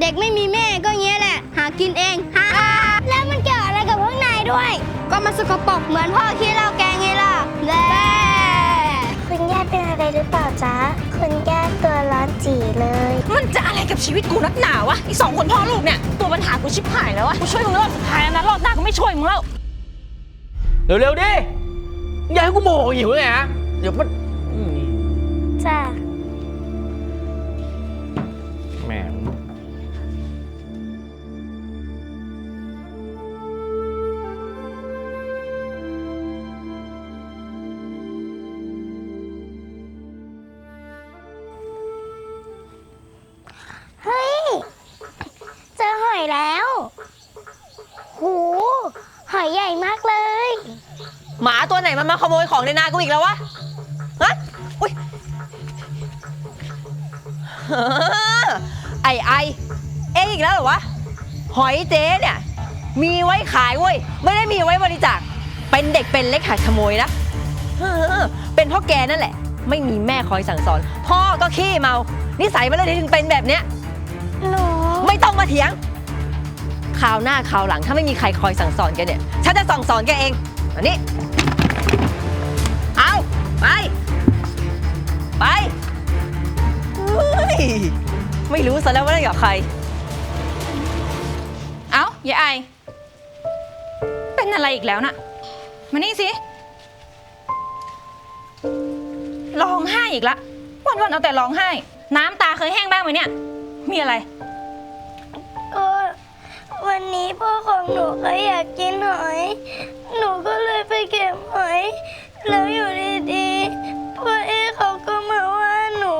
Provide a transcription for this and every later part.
เด็กไม่มีแม่ก็เงี้ยแหละ หากินเองฮะแล้วมันเกี่ยวอะไรกับพวกนายด้วย ก็มันสกปรกเหมือนพ่อขี้เราแกไงล่ะแล่คุณย่าเป็นอะไรหรือเปล่าจ๊ะ คุณย่าตัวร้อนจีเลย มันจะอะไรกับชีวิตกูนักหนาวะไอสองคนพ่อลูกเนี่ย ตัวปัญหากูชิบหายแล้วอะกูช่วยมึงรอบสุดท้ายแล้วนะรอบหน้ากูไม่ช่วยมึงแล้วเร็วๆดิอย่าให้กูโมโหหิวเลยฮะเดี๋ยวมันอืมจ้ะ แล้ว หูหอยใหญ่มากเลย หมาตัวไหนมันมาขโมยของในนากูอีกแล้ววะ ฮะ อุ้ยเฮ้อไอไอ เอ็งอีกแล้วเหรอวะ หอยเจ๊เนี่ย มีไว้ขายเว้ย ไม่ได้มีไว้บริจาค เป็นเด็กเป็นเล็กหัดขโมยนะเออเป็นเพ่อแกนั่นแหละ ไม่มีแม่คอยสั่งสอน พ่อก็ขี้เมา นิสัยมันเลยถึงเป็นแบบเนี้ย หนู ไม่ต้องมาเถียง คราวหน้าคราวหลังถ้าไม่มีใครคอยสั่งสอนแกเนี่ย ฉันจะสั่งสอนแกเองอันนี้ เอาไป ไปเฮ้ยไม่รู้ซะแล้วว่าเล่นกับใคร เอ้ายายไอ เป็นอะไรอีกแล้วน่ะ มานี่สิ ร้องไห้อีกละ วันๆเอาแต่ร้องไห้ น้ำตาเคยแห้งบ้างไหมเนี่ย มีอะไรก็ วันนี้พ่อของหนูก็อยากกินหอย หนูก็เลยไปเก็บหอย แล้วอยู่ดีๆพ่อเอเขาก็มาว่าหนู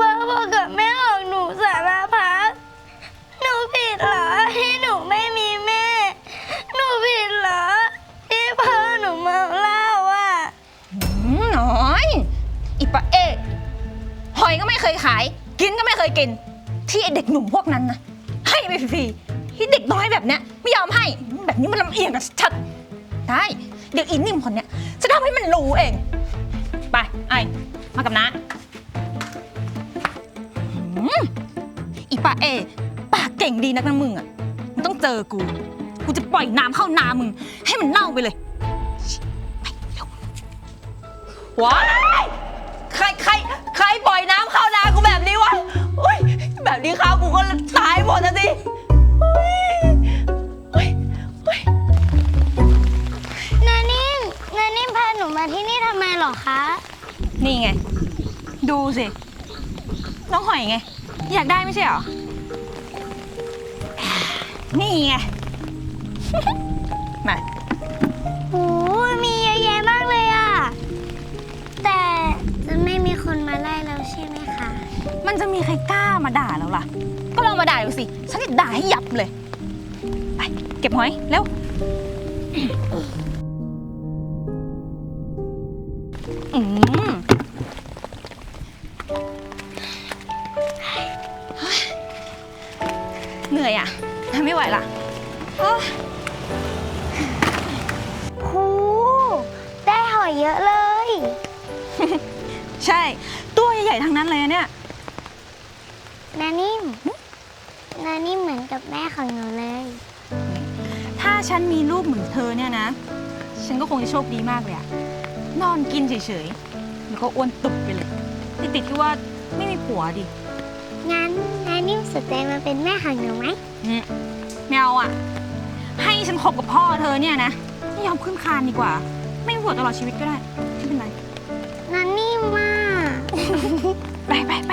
ว่าพ่อกับแม่ของหนูสารพัดหนูผิดเหรอที่หนูไม่มีแม่ หนูผิดเหรอที่พ่อหนูเมาเหล้าอะอืมน้อย อีปะเอกหอยก็ไม่เคยขาย กินก็ไม่เคยกิน ที่ไอเด็กหนุ่มพวกนั้นนะ ให้ไปฟรีๆที่เด็กน้อยแบบเนี้ยไม่ยอมให้แบบนี้มันลำเอียงกันชัดได้ เด็กอินนิ่มคนเนี้ยจะทำให้มันรู้เอง ไปไอมากับน้าหืมอีปะเอปากเก่งดีนักนะมึงอะมึงต้องเจอกู กูจะปล่อยน้ำเข้านามึง ให้มันเน่าไปเลยว้ายใครใครใครปล่อยน้ำเข้านา มพาหนูมาที่นี่ทำไมเหรอคะ นี่ไง ดูสิ น้องหอยไง อยากได้ไม่ใช่เหรอ นี่ไง มา โอ้มีเยอะแยะมากเลยอะแต่จะไม่มีคนมาไล่แล้วใช่ไหมคะ มันจะมีใครกล้ามาด่าแล้วล่ะ ก็ลองมาด่าดูสิ ฉันจะด่าให้ยับเลย ไป เก็บหอย เร็ว อืมเฮ้ยเหนื่อยอะทำไม่ไหวละโอ๊ยหูได้หอยเยอะเลย ใช่ ตัวใหญ่ๆทั้งนั้นเลยอะเนี่ย นานิ่ม นานิ่มเหมือนกับแม่ของหนูเลย ถ้าฉันมีลูกเหมือนเธอเนี่ยนะ ฉันก็คงจะโชคดีมากเลยอะ นอนกินเฉยๆแล้วก็อ้วนตุบไปเลยติดติดที่ว่าไม่มีผัวดิ งั้นนายนิ่มสนใจมาเป็นแม่ของหนูไหมอืมไม่เอาอะให้ฉันคบกับพ่อเธอเนี่ยนะไม่ยอมขึ้นคานดีกว่า ไม่หัวตลอดชีวิตก็ได้ไม่เป็นไร นานิ่มมา ไปไปไป